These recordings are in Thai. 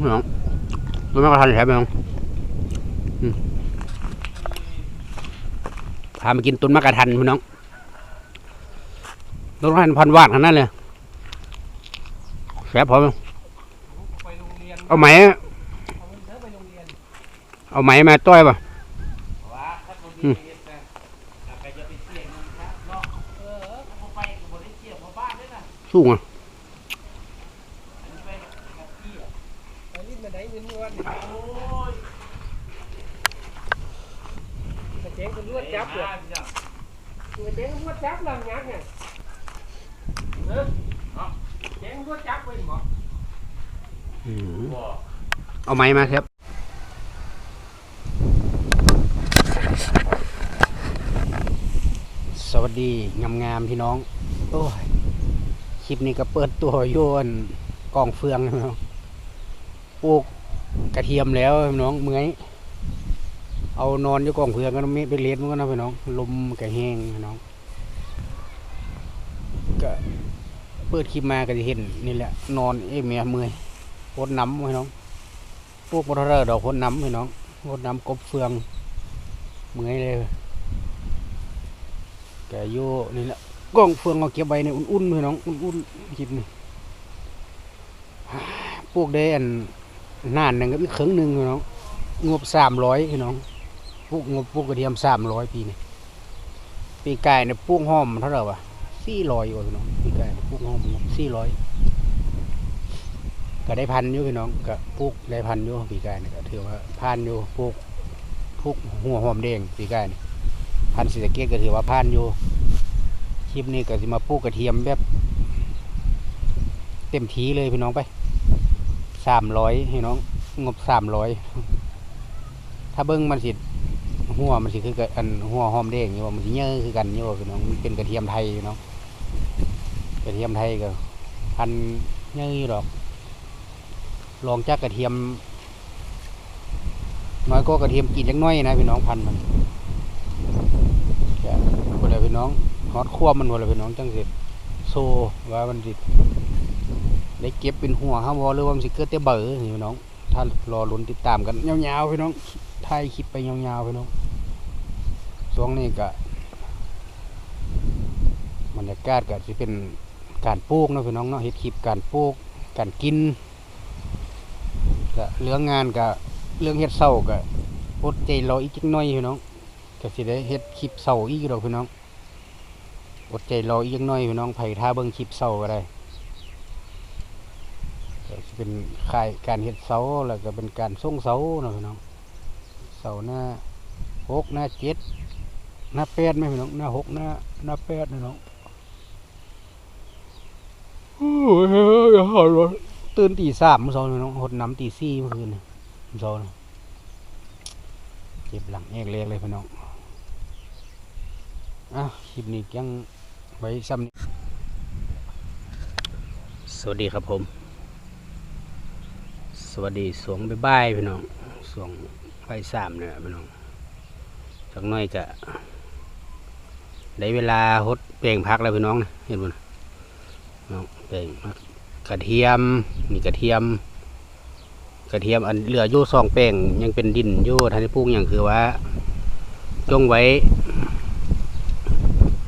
พี่น้องต้นมะกระทันใช่ไหมน้องอืมพามากินต้นมะกระทันพี่น้องต้นมะกระทันพันวาดขนาดนั้นเลยแซ่บพอไหมไปโรงเรียนเอาไหมเอาเงินเธอไปโรงเรียนเอาไหมมาต้อยป่ะว่าถ้ เจ๊งก็รวดจับเลยกระเจ๊งก็รวดจับลังงักไงเออเอาเจ๊งรวดจับไปหมอเอาไหมมาครับสวัสดีงามๆพี่น้อง โอ้ย คลิปนี้ก็เปิดตัวโยนกองเฟืองนะพี่น้องปลูกกระเทียมแล้วพี่น้องเมื่อย เอานอนอยู่กองเฟืองก็ไม่ไปเลี้ยงมันก็นะพี่น้องลมก็แห้งพี่น้องก็เปิดคลิปมาก็จะเห็นนี่แหละ นอนเอ้ยเมียเมื่อยโคตรน้ำพี่น้องปลูกมอเตอร์ดอกโคตรน้ำพี่น้องโคตรน้ำกบเฟืองเมื่อยเลยแกอยู่นี่แหละกล้องเฟืองเอาเก็บไว้ในอุ่นๆพี่น้องอุ่นๆคลิปนี้พวกได้อันนานหนึ่งก็อีกครึ่งหนึ่งพี่น้องงบสามร้อยพี่น้อง พวกงบพวกกระเทียมสามร้อยปีนี้ปีกายเนี่ยพวกหอมเท่าไหร่วะสี่ร้อยกว่าพี่น้องปีกายเนี่ยพวกหอมสี่ร้อยก็ได้พันอยู่พี่น้องก็พวกได้พันอยู่ปีกายเนี่ยก็ถือว่าพันอยู่พวกพวกหัวหอมแดงปีกายเนี่ยพันธุ์ศรีสะเกดก็ถือว่าผ่านอยู่คลิปนี้ก็สิมาปลูกกระเทียมแบบเต็มทีเลยพี่น้องไปสามร้อยพี่น้องงบสามร้อยถ้าเบิ้งมันสิ หัวมันสิคือกันหัวหอมแดงอยู่ว่ามันสิเยอะคือกันอยู่ว่าพี่น้องมันเป็นกระเทียมไทยพี่น้องกระเทียมไทยก็พันเยอะอยู่ดอก ลองจากกระเทียมน้อยก็กระเทียมกินจักน้อยนะพี่น้องพันมันจะบ่ได้พี่น้องฮอดควบมันบ่ได้พี่น้องจังสิโซว่ามันสิได้เก็บเป็นหัวเฮาบ่หรือว่ามันสิเกิดแต่เบอนี่พี่น้อง ถ้ารอลุ้นติดตามกันยาวๆพี่น้องถ่ายคลิปไปยาวๆพี่น้อง วงนี้ก็บรรยากาศก็สิเป็นการปลูกเนาะพี่น้องเนาะเฮ็ดคลิปการปลูกการกินก็เรื่องงานก็เรื่องเฮ็ดเช้าก็อดใจรออีกจักหน่อยพี่น้องก็สิได้เฮ็ดคลิปเสาอีกดอกพี่น้องอดใจรออีกจักหน่อยพี่น้องไผ่ท่าเบิ่งคลิปเสาก็ได้ก็สิเป็นค่ายการเฮ็ดเสาแล้วก็เป็นการส่งเสาเนาะพี่น้องเสาหน้าหกหน้าเจ็ด หน้าแปดไหมพี่น้องหน้าหกหน้าหน้าแปดนะน้องโอ้ยอย่าหาเลยตื่นตีสามเมื่อเช้านี่น้องหดน้ำตีสี่เมื่อคืนเมื่อเช้านเจ็บหลังแอกเล็กเลยพี่น้องอะคลิปนี้ยังไว้ซ้ำนี้สวัสดีครับผม สวัสดีสวงบ๊ายๆพี่น้องสวงไฟสามเนี่ยพี่น้องจากน้อยจะ ได้เวลาหดเปล่งพักแล้วพี่น้องนะเห็นบ่นะน้องเปล่งพักกระเทียมมีกระเทียม กระเทียมอันเหลืออยู่ซองแป้งยังเป็นดินอยู่ทันทีพุ่งอย่างคือว่าจงไว้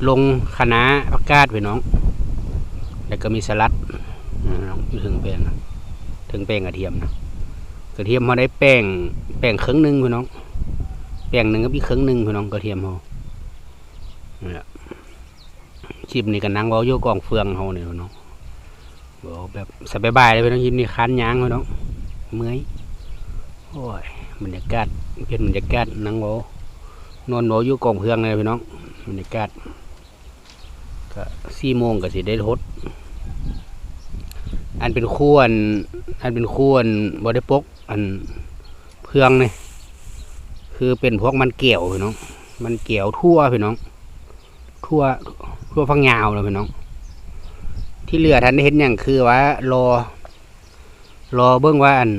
ลงคณะน้าผักกาดพี่น้อง แล้วก็มีสลัดน้องอยู่ถึงแป้งถึงแป้งกระเทียมนะกระเทียมมาได้แป้งแป้งครึ่งหนึ่งพี่น้องแป้งหนึ่งก็อีกครึ่งหนึ่งพี่น้องกระเทียมเขา นี่แหละชิมนี่กันนั่งเว้าอยู่กองเฟืองเขาเนี่ยพี่น้องบอกแบบสบายๆเลยพี่น้องยินนี่คันยางพี่น้องเมื่อยโอ้ยบรรยากาศเป็นบรรยากาศนั่งเว้านอนเว้าอยู่กองเฟืองเลยพี่น้องบรรยากาศก็สี่โมงก็สิได้ทดอันเป็นควรอันเป็นควรบได้ปก อันเพื่องนี่คือเป็นพวกมันเกี่ยวพี่น้อง มันเกี่ยวทั่วพี่น้อง ทั่วทั่วฟังยาวเลยพี่น้อง ที่เหลือท่านได้เห็นอย่างคือว่ารอ รอเบื้องว่าอัน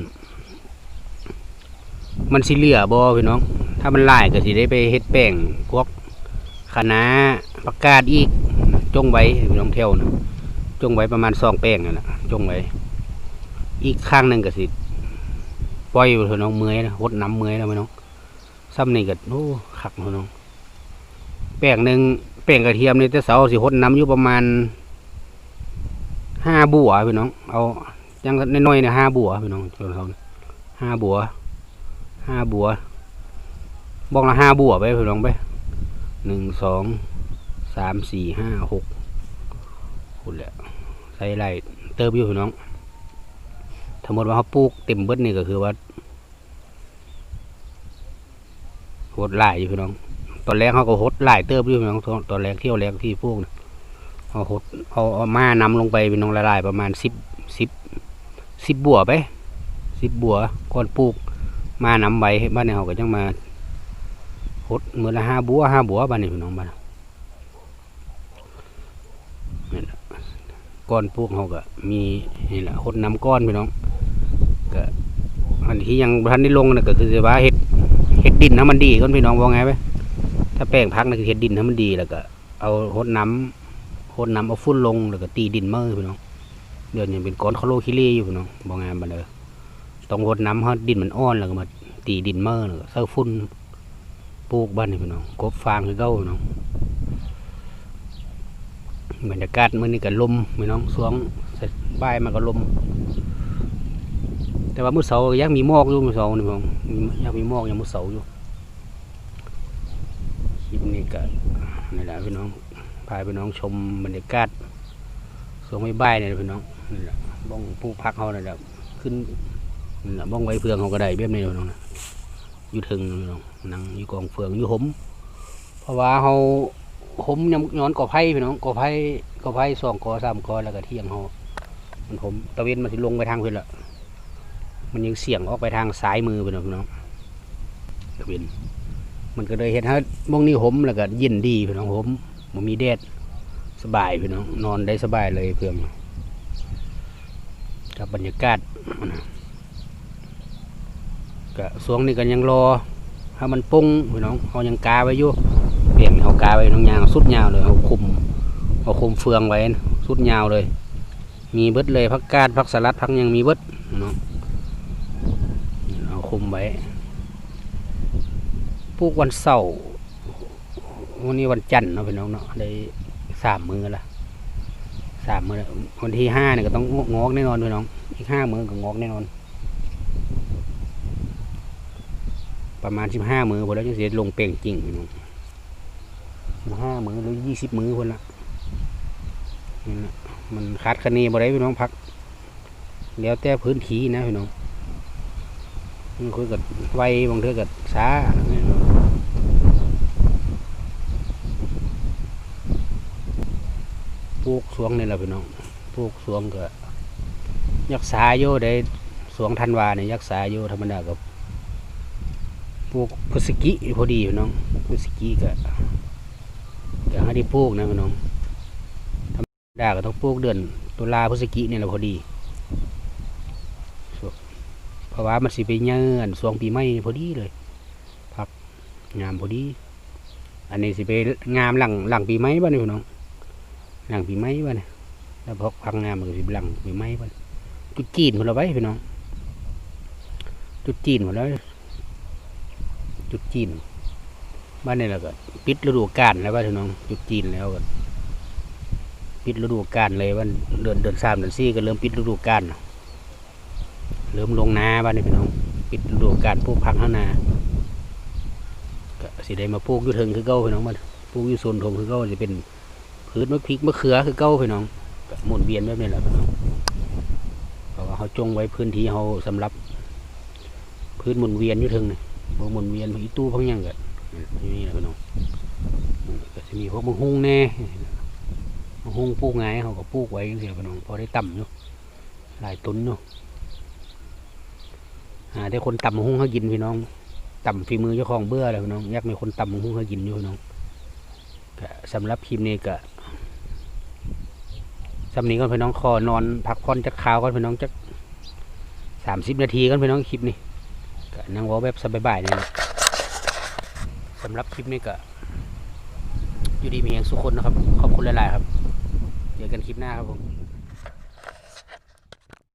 มันสิเหลือบ่พี่น้อง ถ้ามันหลายก็สิได้ไปเฮ็ดแป้งพวกคณะประกาศอีกจงไว้พี่น้องเที่ยวนะจงไว้ประมาณสองแป้งนั่นแหละจงไว้ อีกข้างหนึ่งก็สิปล่อยพี่น้องเมื่อยนะหดน้ำเมื่อยแล้วพี่น้องซ้ำนี่ก็โอ้ขักพี่น้องแป้งหนึ่ง แป้งกระเทียมนี่แต่เสาสิหดน้ำอยู่ประมาณห้าบัวพี่น้อง เอายังน้อยๆเนี่ยห้าบัวพี่น้องเท่าห้าบัวห้าบัวบอกละห้าบัวไปพี่น้องไปหนึ่งสองสามสี่ห้าหกคุดแหละใส่ไรเติมอยู่พี่น้องทั้งหมดว่าเขาปลูกเต็มเบิดนี่ก็คือว่าหดหลายอยู่พี่น้อง ตอนแรกเขาก็หดหลายเติมอยู่พี่น้องตอนแรกเที่ยวแรกที่ปลูกนะเอาหดเอาเอามานำลงไปพี่น้องละลายประมาณสิบสิบสิบบัวไปสิบบัวก่อนปลูก มานำไว้บ้านเนี่ยเขาก็จังมาหดเมือละห้าบัวห้าบัวบ้านนี้พี่น้องบ้านนี่แหละก้อนปลูกเขาก็มีนี่แหละหดน้ำก้อนพี่น้องก็อันที่ยังบ่ทันได้ลงน่ะก็คือว่าเห็ดเห็ดดินให้มันดีก่อนพี่น้องว่าไงไป ถ้าแป้งพักนั่นคือเห็ดดินให้มันดีแล้วก็ เอาหดน้ำหดน้ำเอาฟุ้นลงแล้วก็ตีดินเมื่อพี่น้องเดี๋ยวนี้เป็นก้อนคาโลคิเลอยู่พี่น้องบอกไงบันเดอต้องรดน้ำให้ดินมันอ่อนแล้วก็มาตีดินเมื่อแล้วก็เสื้อฟุ้นปลูกบ้านนี่พี่น้องกบฟางคือเก้าพี่น้องบรรยากาศมื้อนี้ก็ลมพี่น้องสวงเสร็จบ่ายมาก็ลม แต่ว่ามื้อเสาร์ยังมีหมอกอยู่มื้อเสาร์นี่พี่น้องยังมีหมอกยังมื้อเสาร์อยู่ ลิปนี้ก็นี่แหละพี่น้องพาพี่น้องชมบรรยากาศสวงบ่ายๆนี่แหละพี่น้องนี่แหละบ้องปลูกพักเขาเนี่ยแหละขึ้นนั่นล่ะบ้องไว้เฟืองเขาก็ได้แบบนี้พี่น้องนะอยู่ถึงพี่น้องนั่งอยู่กองเฟืองอยู่หมเพราะว่าเขาหมยำย้อนก่อไผ่พี่น้องก่อไผ่ก่อไผ่สองก่อสามก่อแล้วก็เที่ยงเขามันผมตะเวนมันสิลงไปทางเพื่อนละมันยังเสี่ยงออกไปทางซ้ายมือพี่น้องพี่น้องตะเวน มันก็เลยเห็นฮะมองนี่หมแล้วก็เย็นดีพี่น้องหมมันมีแดดสบายพี่น้องนอนได้สบายเลยเพื่อนกับบรรยากาศก็สวงนี่ก็ยังรอให้มันปุ้งพี่น้องเขายังกาไว้อยู่เปลี่ยนเขากาไว้น้องยางสุดยาวเลยเขาคุมเขาคุมเฟืองไว้สุดยาวเลย มีเบิดเลยพักกาดพักสลัดพักยังมีเบิดเนาะเอาคุมไว้ ปลูกวันเสาร์วันนี้วันจันทร์เนาะพี่น้องเนาะได้สามมือละสามมือวันที่ห้าเนี่ยก็ต้องงอกแน่นอนพี่น้อง อีกห้ามือก็งอกแน่นอน ประมาณสิบห้ามือพอแล้วจะเสียลงเป่งจริงพี่น้องสิบห้ามือหรือยี่สิบมือคนละนี่นะมันคาดคะเนบ่ได้พี่น้องพัก แล้วแต่พื้นที่นะพี่น้องมันคุยกับไวบางเทือกับช้านี่เนาะปลู กสวงนี่แหละพี่น้องปลูกสวงก็ยักษาโยได้สวงธันวาเนี่ยยักษาโยธรรมดากับปลูกพฤศจิพอดีพี่น้องพฤศจิก็ก็ให้ได้ปลูกนะพี่น้องธรรมดาก็ต้องปลูกเดือนตุลาพฤศจินี่แหละพอดีส่วนเพราะว่ามันสิไปเยือนสวงปีใหม่พอดีเลยพักงามพอดี อันนี้สิไปงามหลังหลังปีใหม่บ้านี่พี่น้อง หลังปีใหม่บ้านี่แล้วพอพักงามมันก็สิหลังปีใหม่บ้านจุดจีนหมดแล้วไว้พี่น้องจุดจีนหมดแล้วจุดจีนบ้านนี่แหละก็ปิดฤดูกาลแล้วว่าพี่น้องจุดจีนแล้วก็ปิดฤดูกาลเลยวันเดือนเดือนสามเดือนสี่ก็เริ่มปิดฤดูกาลเริ่มลงนาบ้านนี่พี่น้อง ปิดฤดูกาลปลูกผักข้างนาก็สิได้มาปลูกยู่เทิงคือเก้าพี่น้องมันปลูกยู่โซนทงคือเก้าจะเป็น พืชมะพริกมะเขือคือเก้าพี่น้องหมุนเวียนแบบนี้แหละพี่น้องเพราะว่าเขาจงไว้พื้นที่เขาสำหรับพื้นหมุนเวียนอยู่เทิงนี่พวกหมุนเวียนอีตู้พวกหยังก็นี่แหละพี่น้องก็จะมีพวกมังหุงแน่มังหุงปลูกไงเขาก็ปลูกไว้จังซี่พี่น้องพอได้ต่ำอยู่หลายตุนอยู่หาได้คนต่ำมังหุงเขากินพี่น้องต่ำฝีมือเจ้าของเบื่อเลยพี่น้องอยากมีคนต่ำมังหุงเขากินอยู่พี่น้องสำหรับคลิปนี้ก็ สำนี้ก็พี่น้องขอนอนพักผ่อนจักข่าวก่อนพี่น้องจักสามสิบนาทีก่อนพี่น้องคลิปนี่ก็นั่งเวอแบบสบายๆนี่แหละสำหรับคลิปนี้ก็อยู่ดีมีอย่างสุขคนนะครับ ขอบคุณหลายๆครับ เจอกันคลิปหน้าครับผม